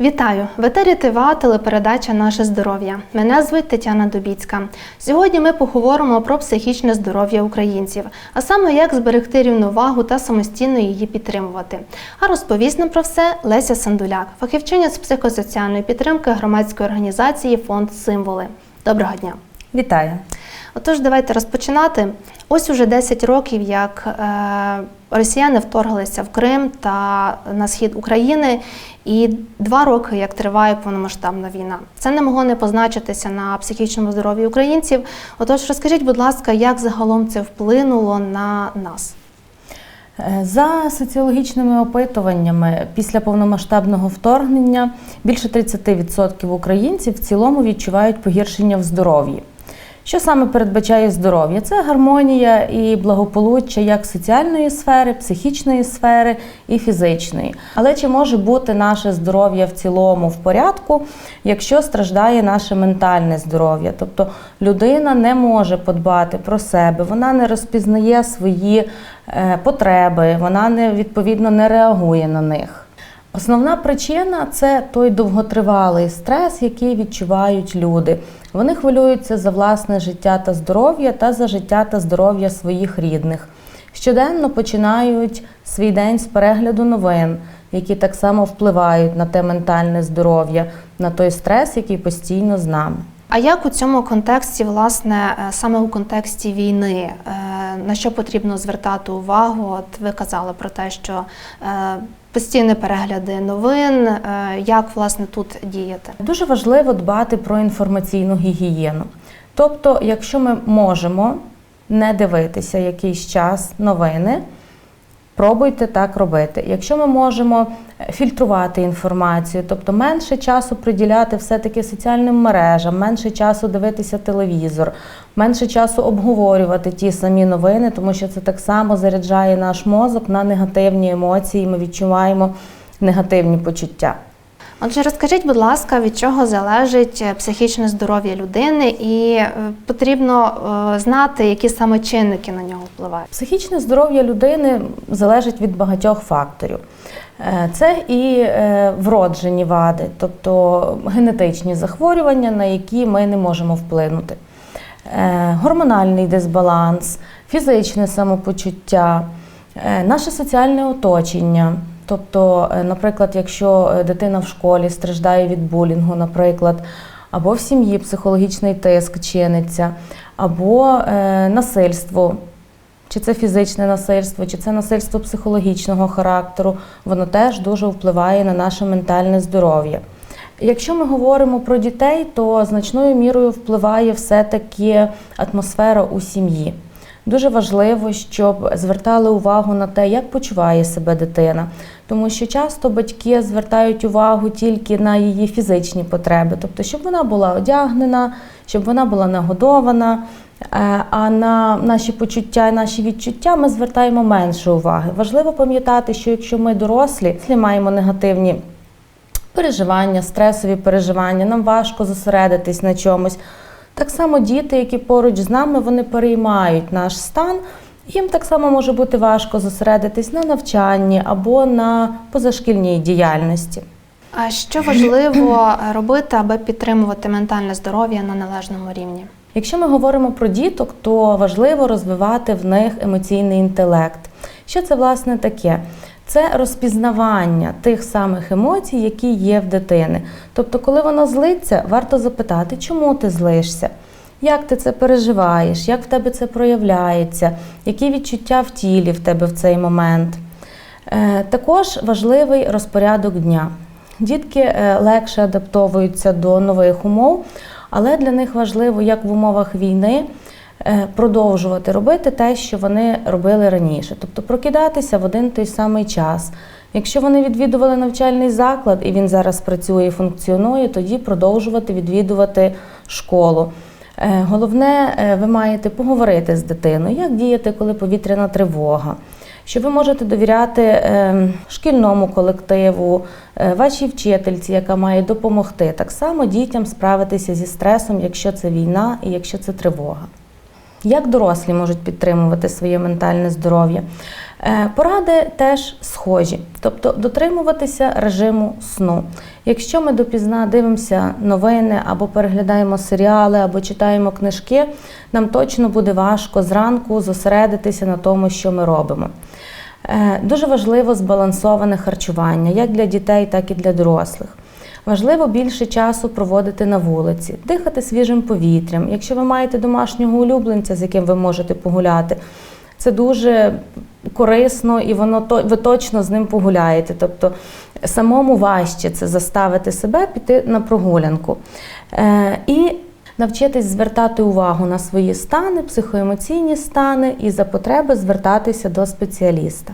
Вітаю! В етері ТВА телепередача Наше здоров'я. Мене звуть Тетяна Дубіцька. Сьогодні ми поговоримо про психічне здоров'я українців, а саме як зберегти рівновагу та самостійно її підтримувати. А розповість нам про все Леся Сандуляк, фахівчиня з психосоціальної підтримки громадської організації Фонд Символи. Доброго дня! Вітаю. Отож, давайте розпочинати. Ось уже 10 років, як е, росіяни вторглися в Крим та на схід України, і два роки, як триває повномасштабна війна. Це не могло не позначитися на психічному здоров'ї українців. Отож, розкажіть, будь ласка, як загалом це вплинуло на нас? Е, За соціологічними опитуваннями, після повномасштабного вторгнення більше 30% українців в цілому відчувають погіршення в здоров'ї. Що саме передбачає здоров'я? Це гармонія і благополуччя як соціальної сфери, психічної сфери і фізичної. Але чи може бути наше здоров'я в цілому в порядку, якщо страждає наше ментальне здоров'я? Тобто людина не може подбати про себе, вона не розпізнає свої е, потреби, вона не відповідно не реагує на них. Основна причина це той довготривалий стрес, який відчувають люди. Вони хвилюються за власне життя та здоров'я та за життя та здоров'я своїх рідних. Щоденно починають свій день з перегляду новин, які так само впливають на те ментальне здоров'я, на той стрес, який постійно з нами. А як у цьому контексті, власне, е, саме у контексті війни, е, на що потрібно звертати увагу? От ви казали про те, що е, постійні перегляди новин, е, як власне тут діяти? Дуже важливо дбати про інформаційну гігієну. Тобто, якщо ми можемо не дивитися якийсь час новини, пробуйте так робити. Якщо ми можемо фільтрувати інформацію, тобто менше часу приділяти все-таки соціальним мережам, менше часу дивитися телевізор, менше часу обговорювати ті самі новини, тому що це так само заряджає наш мозок на негативні емоції, ми відчуваємо негативні почуття. Отже, розкажіть, будь ласка, від чого залежить е, психічне здоров'я людини, і е, потрібно е, знати, які саме чинники на нього впливають. Психічне здоров'я людини залежить від багатьох факторів. Це і вроджені вади, тобто генетичні захворювання, на які ми не можемо вплинути. Гормональний дисбаланс, фізичне самопочуття, наше соціальне оточення. Тобто, е, наприклад, якщо е, дитина в школі страждає від булінгу, наприклад, або в сім'ї психологічний тиск чиниться, або е, насильство, чи це фізичне насильство, чи це насильство психологічного характеру, воно теж дуже впливає на наше ментальне здоров'я. Якщо ми говоримо про дітей, то значною мірою впливає все-таки атмосфера у сім'ї. Дуже важливо, щоб звертали увагу на те, як почуває себе дитина, тому що часто батьки звертають увагу тільки на її фізичні потреби, тобто, щоб вона була одягнена, щоб вона була нагодована. Е, А на наші почуття і наші відчуття ми звертаємо менше уваги. Важливо пам'ятати, що якщо ми дорослі, маємо негативні переживання, стресові переживання, нам важко зосередитись на чомусь. Так само діти, які поруч з нами, вони переймають наш стан. Їм так само може бути важко зосередитись на навчанні або на позашкільній діяльності. А що важливо робити, аби підтримувати ментальне здоров'я на належному рівні? Якщо ми говоримо про діток, то важливо розвивати в них емоційний інтелект. Що це власне таке? Це розпізнавання тих самих емоцій, які є в дитини. Тобто, коли вона злиться, варто запитати, чому ти злишся, як ти це переживаєш, як в тебе це проявляється, які відчуття в тілі в тебе в цей момент. Е, Також важливий розпорядок дня. Дітки е, легше адаптовуються до нових умов, але для них важливо, як в умовах війни, продовжувати робити те, що вони робили раніше, тобто прокидатися в один той самий час. Якщо вони відвідували навчальний заклад і він зараз працює і функціонує, тоді продовжувати відвідувати школу. Е, Головне, е, ви маєте поговорити з дитиною, як діяти, коли повітряна тривога. Що ви можете довіряти е, шкільному колективу, е, вашій вчительці, яка має допомогти так само дітям справитися зі стресом, якщо це війна і якщо це тривога. Як дорослі можуть підтримувати своє ментальне здоров'я? Е, Поради теж схожі, тобто дотримуватися режиму сну. Якщо ми допізна дивимося новини або переглядаємо серіали, або читаємо книжки, нам точно буде важко зранку зосередитися на тому, що ми робимо. Е, Дуже важливо збалансоване харчування як для дітей, так і для дорослих. Важливо більше часу проводити на вулиці, дихати свіжим повітрям. Якщо ви маєте домашнього улюбленця, з яким ви можете погуляти, це дуже корисно і воно ви точно з ним погуляєте. Тобто самому важче це заставити себе піти на прогулянку. Е, і навчитись звертати увагу на свої стани, психоемоційні стани і за потреби звертатися до спеціаліста.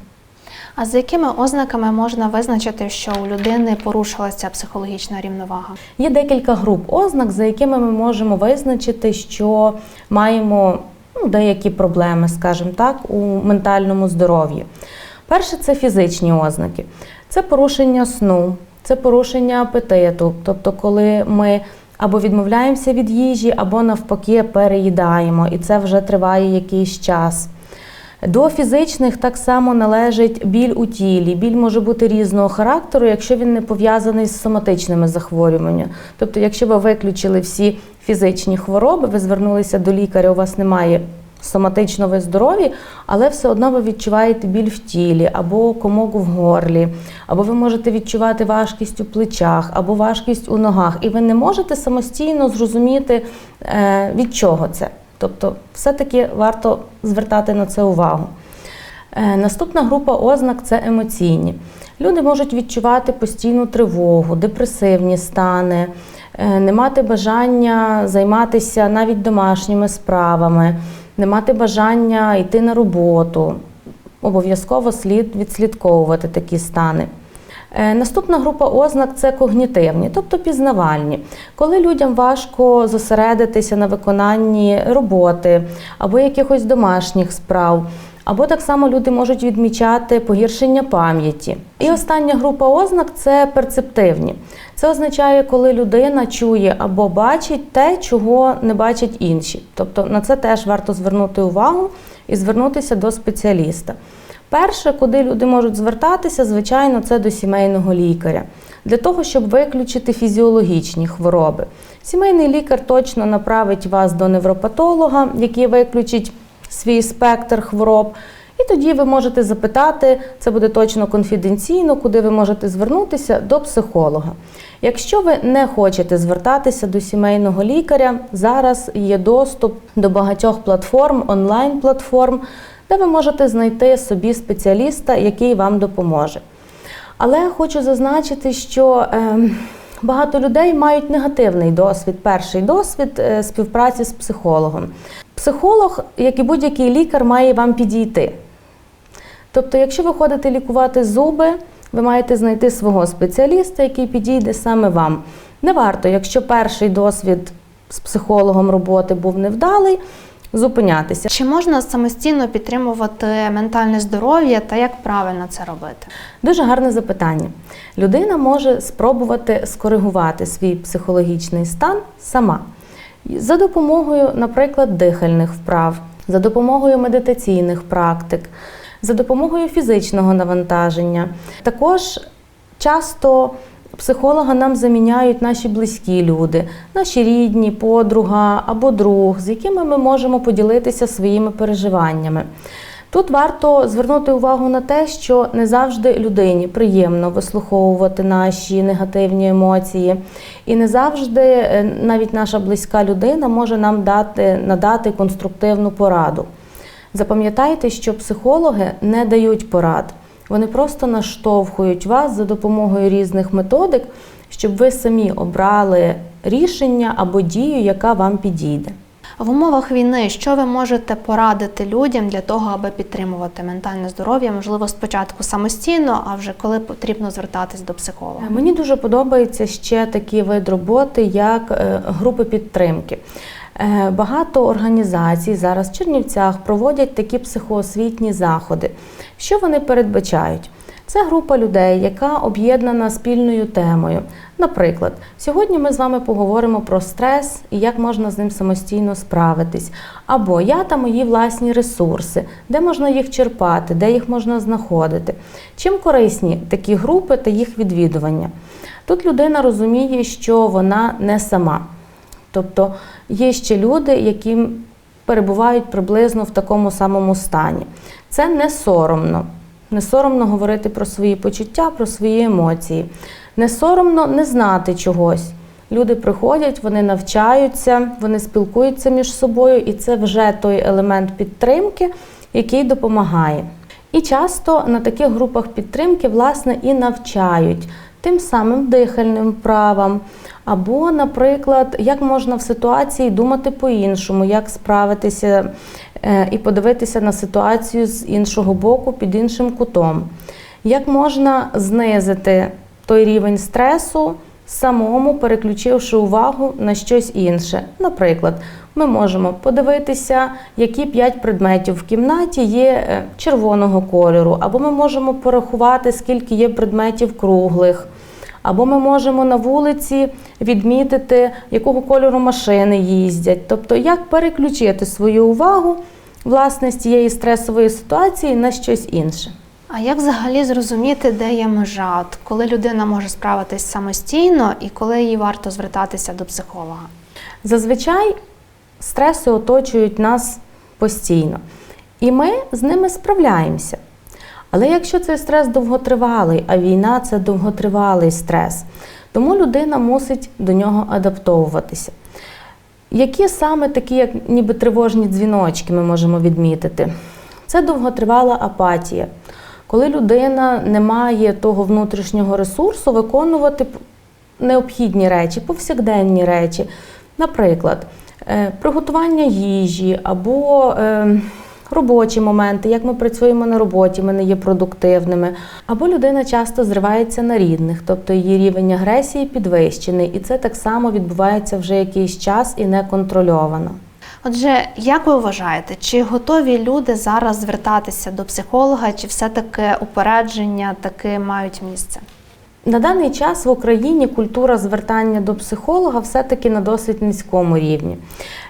А з якими ознаками можна визначити, що у людини порушилася психологічна рівновага? Є декілька груп ознак, за якими ми можемо визначити, що маємо ну, деякі проблеми, скажімо так, у ментальному здоров'ї. Перше це фізичні ознаки, це порушення сну, це порушення апетиту, тобто, коли ми або відмовляємося від їжі, або навпаки переїдаємо, і це вже триває якийсь час. До фізичних так само належить біль у тілі. Біль може бути різного характеру, якщо він не пов'язаний з соматичними захворюваннями. Тобто, якщо ви виключили всі фізичні хвороби, ви звернулися до лікаря, у вас немає соматично ви здорові, але все одно ви відчуваєте біль в тілі, або комок в горлі, або ви можете відчувати важкість у плечах, або важкість у ногах, і ви не можете самостійно зрозуміти, е, від чого це. Тобто, все-таки варто звертати на це увагу. Е, Наступна група ознак це емоційні. Люди можуть відчувати постійну тривогу, депресивні стани, е, не мати бажання займатися навіть домашніми справами, не мати бажання йти на роботу. Обов'язково слід відслідковувати такі стани. Е, Наступна група ознак це когнітивні, тобто пізнавальні, коли людям важко зосередитися на виконанні роботи або якихось домашніх справ. Або так само люди можуть відмічати погіршення пам'яті. І остання група ознак це перцептивні. Це означає, коли людина чує або бачить те, чого не бачать інші. Тобто на це теж варто звернути увагу і звернутися до спеціаліста. Перше, куди люди можуть звертатися, звичайно, це до сімейного лікаря для того, щоб виключити фізіологічні хвороби. Сімейний лікар точно направить вас до невропатолога, який виключить свій спектр хвороб. І тоді ви можете запитати, це буде точно конфіденційно, куди ви можете звернутися до психолога. Якщо ви не хочете звертатися до сімейного лікаря, зараз є доступ до багатьох платформ, онлайн-платформ, де ви можете знайти собі спеціаліста, який вам допоможе. Але хочу зазначити, що е, багато людей мають негативний досвід, перший досвід е, співпраці з психологом. Психолог, як і будь-який лікар, має вам підійти. Тобто, якщо ви ходите лікувати зуби, ви маєте знайти свого спеціаліста, який підійде саме вам. Не варто, якщо перший досвід з психологом роботи був невдалий, зупинятися. Чи можна самостійно підтримувати ментальне здоров'я та як правильно це робити? Дуже гарне запитання. Людина може спробувати скоригувати свій психологічний стан сама за допомогою, наприклад, дихальних вправ, за допомогою медитаційних практик, за допомогою фізичного навантаження. Також часто психолога нам заміняють наші близькі люди, наші рідні, подруга або друг, з якими ми можемо поділитися своїми переживаннями. Тут варто звернути увагу на те, що не завжди людині приємно вислуховувати наші негативні емоції, і не завжди е, навіть наша близька людина може нам дати надати конструктивну пораду. Запам'ятайте, що психологи не дають порад, вони просто наштовхують вас за допомогою різних методик, щоб ви самі обрали рішення або дію, яка вам підійде. В умовах війни що ви можете порадити людям для того, аби підтримувати ментальне здоров'я? Можливо, спочатку самостійно, а вже коли потрібно звертатись до психолога? Мені дуже подобається ще такий вид роботи, як е, групи підтримки. Е, Багато організацій зараз в Чернівцях проводять такі психоосвітні заходи. Що вони передбачають? Це група людей, яка об'єднана спільною темою. Наприклад, сьогодні ми з вами поговоримо про стрес і як можна з ним самостійно справитись. Або я та мої власні ресурси, де можна їх черпати, де їх можна знаходити. Чим корисні такі групи та їх відвідування? Тут людина розуміє, що вона не сама. Тобто є ще люди, які перебувають приблизно в такому самому стані. Це не соромно. Не соромно говорити про свої почуття, про свої емоції. Не соромно не знати чогось. Люди приходять, вони навчаються, вони спілкуються між собою, і це вже той елемент підтримки, який допомагає. І часто на таких групах підтримки, власне, і навчають тим самим дихальним вправам, або, наприклад, як можна в ситуації думати по-іншому, як справитися е, і подивитися на ситуацію з іншого боку, під іншим кутом. Як можна знизити той рівень стресу, самому переключивши увагу на щось інше. Наприклад, ми можемо подивитися, які п'ять предметів в кімнаті є е, червоного кольору, або ми можемо порахувати, скільки є предметів круглих. Або ми можемо на вулиці відмітити, якого кольору машини їздять. Тобто, як переключити свою увагу власне з цієї стресової ситуації на щось інше. А як взагалі зрозуміти, де є межа, От коли людина може справитись самостійно і коли їй варто звертатися до психолога? Зазвичай стреси оточують нас постійно, і ми з ними справляємося. Але якщо цей стрес довготривалий, а війна це довготривалий стрес, тому людина мусить до нього адаптовуватися. Які саме такі, як ніби тривожні дзвіночки, ми можемо відмітити? Це довготривала апатія, коли людина не має того внутрішнього ресурсу виконувати необхідні речі, повсякденні речі. Наприклад, е, приготування їжі або е, робочі моменти, як ми працюємо на роботі, ми не є продуктивними. Або людина часто зривається на рідних, тобто її рівень агресії підвищений, і це так само відбувається вже якийсь час і неконтрольовано. Отже, як ви вважаєте, чи готові люди зараз звертатися до психолога, чи все-таки упередження таки мають місце? На даний час в Україні культура звертання до психолога все-таки на досить низькому рівні.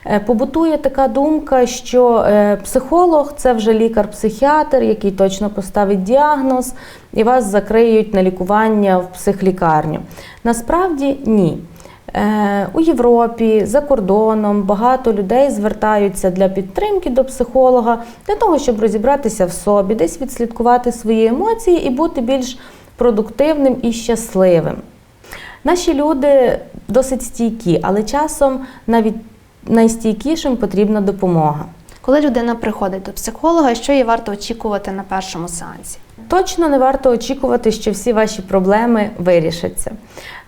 Е, Побутує така думка, що е, психолог це вже лікар-психіатр, який точно поставить діагноз, і вас закриють на лікування в психлікарню. Насправді ні. Е, У Європі, за кордоном багато людей звертаються для підтримки до психолога, для того, щоб розібратися в собі, десь відслідкувати свої емоції і бути більш продуктивним і щасливим. Наші люди досить стійкі, але часом навіть найстійкішим потрібна допомога. Коли людина приходить до психолога, що їй варто очікувати на першому сеансі? Точно не варто очікувати, що всі ваші проблеми вирішаться.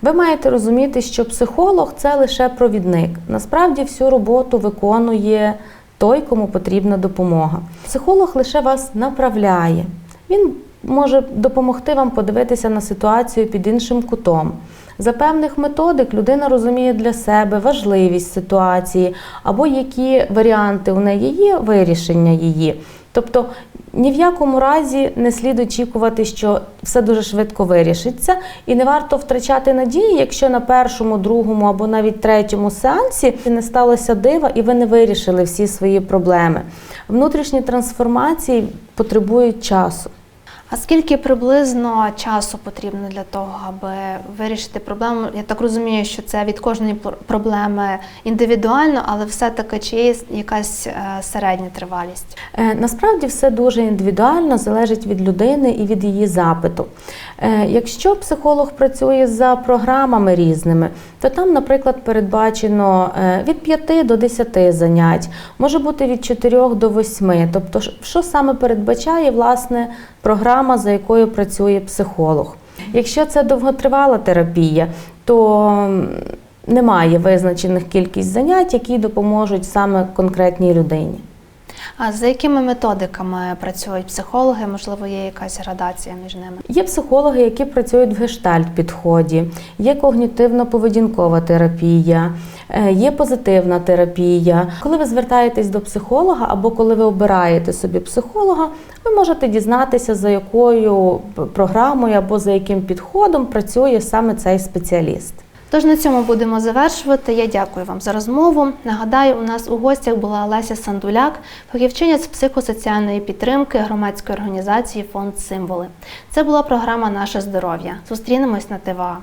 Ви маєте розуміти, що психолог це лише провідник. Насправді всю роботу виконує той, кому потрібна допомога. Психолог лише вас направляє. Він може допомогти вам подивитися на ситуацію під іншим кутом. За певних методик людина розуміє для себе важливість ситуації або які варіанти у неї є вирішення її. Тобто ні в якому разі не слід очікувати, що все дуже швидко вирішиться, і не варто втрачати надії, якщо на першому, другому або навіть третьому сеансі не сталося дива і ви не вирішили всі свої проблеми. Внутрішні трансформації потребують часу. А скільки приблизно часу потрібно для того, аби вирішити проблему? Я так розумію, що це від кожної проблеми індивідуально, але все-таки чи є якась е, середня тривалість? Е, Насправді все дуже індивідуально залежить від людини і від її запиту. Е, Якщо психолог працює за програмами різними, то там, наприклад, передбачено від 5 до 10 занять, може бути від 4 до 8. Тобто, що саме передбачає власне програма, за якою працює психолог. Якщо це довготривала терапія, то немає визначених кількість занять, які допоможуть саме конкретній людині. А за якими методиками працюють психологи? Можливо, є якась градація між ними? Є психологи, які працюють в гештальт підході, є когнітивно-поведінкова терапія, Є позитивна терапія. Коли ви звертаєтесь до психолога або коли ви обираєте собі психолога, ви можете дізнатися, за якою програмою або за яким підходом працює саме цей спеціаліст. Тож на цьому будемо завершувати. Я дякую вам за розмову. Нагадаю, у нас у гостях була Леся Сандуляк, фахівчиня з психосоціальної підтримки громадської організації Фонд Символи. Це була програма Наше здоров'я. Зустрінемось на ТВА.